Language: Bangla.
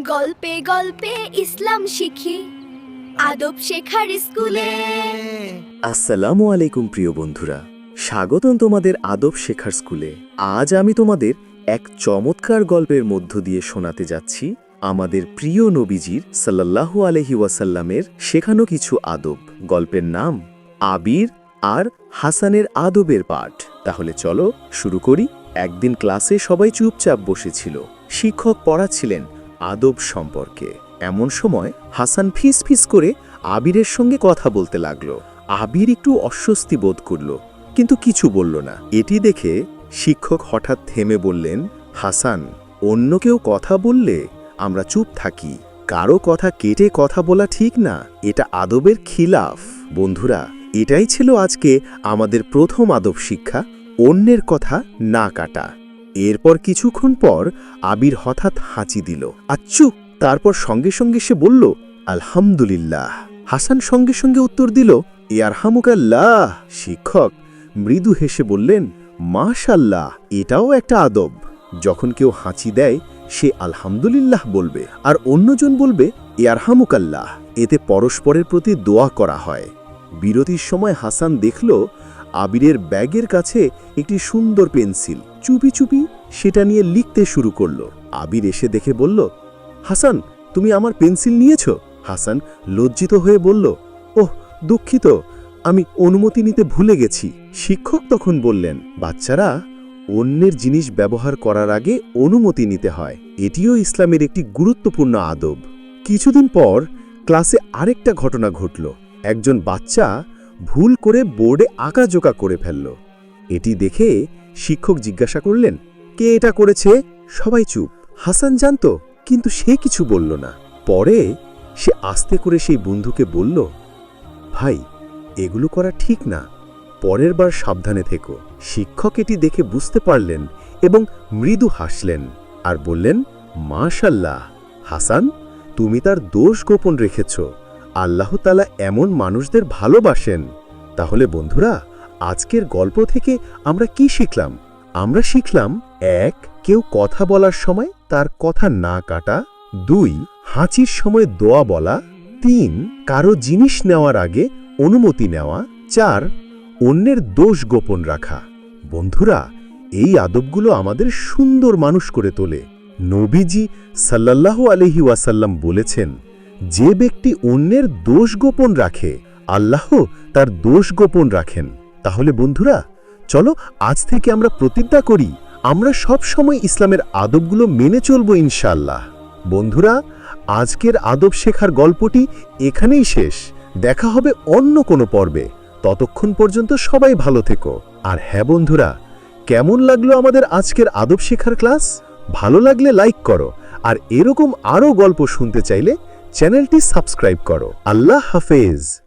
গল্পে গল্পে ইসলাম শিখি, আদব শেখার স্কুলে। আসসালামু আলাইকুম প্রিয় বন্ধুরা, স্বাগতম তোমাদের আদব শেখার স্কুলে। আজ আমি তোমাদের এক চমৎকার গল্পের মধ্য দিয়ে শোনাতে যাচ্ছি আমাদের প্রিয় নবীজির সাল্লাল্লাহু আলহি ওয়াসাল্লামের শেখানো কিছু আদব। গল্পের নাম আবির আর হাসানের আদবের পাঠ। তাহলে চলো শুরু করি। একদিন ক্লাসে সবাই চুপচাপ বসেছিল। শিক্ষক পড়াচ্ছিলেন আদব সম্পর্কে। এমন সময় হাসান ফিস ফিস করে আবিরের সঙ্গে কথা বলতে লাগল। আবির একটু অস্বস্তি বোধ করল, কিন্তু কিছু বলল না। এটি দেখে শিক্ষক হঠাৎ থেমে বললেন, হাসান, অন্য কেউ কথা বললে আমরা চুপ থাকি। কারও কথা কেটে কথা বলা ঠিক না। এটা আদবের খিলাফ। বন্ধুরা, এটাই ছিল আজকে আমাদের প্রথম আদব শিক্ষা। অন্যের কথা না কাটা। এরপর কিছুক্ষণ পর আবির হঠাৎ হাঁচি দিল। আচ্ছু তারপর সঙ্গে সঙ্গে সে বলল, আলহামদুলিল্লাহ। হাসান সঙ্গে সঙ্গে উত্তর দিল ইয়ারহামুকাল্লাহ শিক্ষক মৃদু হেসে বললেন, মাশাল্লাহ, এটাও একটা আদব। যখন কেউ হাঁচি দেয়, সে আলহামদুলিল্লাহ বলবে। আর অন্যজন বলবে ইয়ারহামুকাল্লাহ এতে পরস্পরের প্রতি দোয়া করা হয়। বিরতির সময় হাসান দেখল আবিরের ব্যাগের কাছে একটি সুন্দর পেন্সিল। চুপি চুপি সেটা নিয়ে লিখতে শুরু করল। আবির এসে দেখে বলল, হাসান, তুমি আমার পেন্সিল নিয়েছ? হাসান লজ্জিত হয়ে বলল, ওহ, দুঃখিত, আমি অনুমতি নিতে ভুলে গেছি। শিক্ষক তখন বললেন, বাচ্চারা, অন্যের জিনিস ব্যবহার করার আগে অনুমতি নিতে হয়। এটিও ইসলামের একটি গুরুত্বপূর্ণ আদব। কিছুদিন পর ক্লাসে আরেকটা ঘটনা ঘটল। একজন বাচ্চা ভুল করে বোর্ডে আঁকাজোকা করে ফেলল। এটি দেখে শিক্ষক জিজ্ঞাসা করলেন, কে এটা করেছে? সবাই চুপ। হাসান জানতো, কিন্তু সে কিছু বলল না। পরে সে আস্তে করে সেই বন্ধুকে বলল, ভাই, এগুলো করা ঠিক না। পরের বার সাবধানে থেকো। শিক্ষক এটি দেখে বুঝতে পারলেন এবং মৃদু হাসলেন আর বললেন, মাশাল্লাহ, হাসান, তুমি তার দোষ গোপন রেখেছ। আল্লাহ তালা এমন মানুষদের ভালোবাসেন। তাহলে বন্ধুরা, আজকের গল্প থেকে আমরা কি শিখলাম? আমরা শিখলাম, এক, কেউ কথা বলার সময় তার কথা না কাটা। দুই, হাঁচির সময় দোয়া বলা। তিন, কারও জিনিস নেওয়ার আগে অনুমতি নেওয়া। চার, অন্যের দোষ গোপন রাখা। বন্ধুরা, এই আদবগুলো আমাদের সুন্দর মানুষ করে তোলে। নবীজি সাল্লাল্লাহু আলহি ওয়াসাল্লাম বলেছেন যে ব্যক্তি অন্যের দোষ গোপন রাখে আল্লাহ তার দোষ গোপন রাখেন। তাহলে বন্ধুরা, চলো আজ থেকে আমরা প্রতিজ্ঞা করি, আমরা সব সময় ইসলামের আদবগুলো মেনে চলব ইনশাআল্লাহ। বন্ধুরা, আজকের আদব শেখার গল্পটি এখানেই শেষ। দেখা হবে অন্য কোনো পর্বে। ততক্ষণ পর্যন্ত সবাই ভালো থেকো। আর হ্যাঁ বন্ধুরা, কেমন লাগল আমাদের আজকের আদব শেখার ক্লাস? ভালো লাগলে লাইক করো। আর এরকম আরও গল্প শুনতে চাইলে চ্যানেলটি সাবস্ক্রাইব করো। আল্লাহ হাফেজ।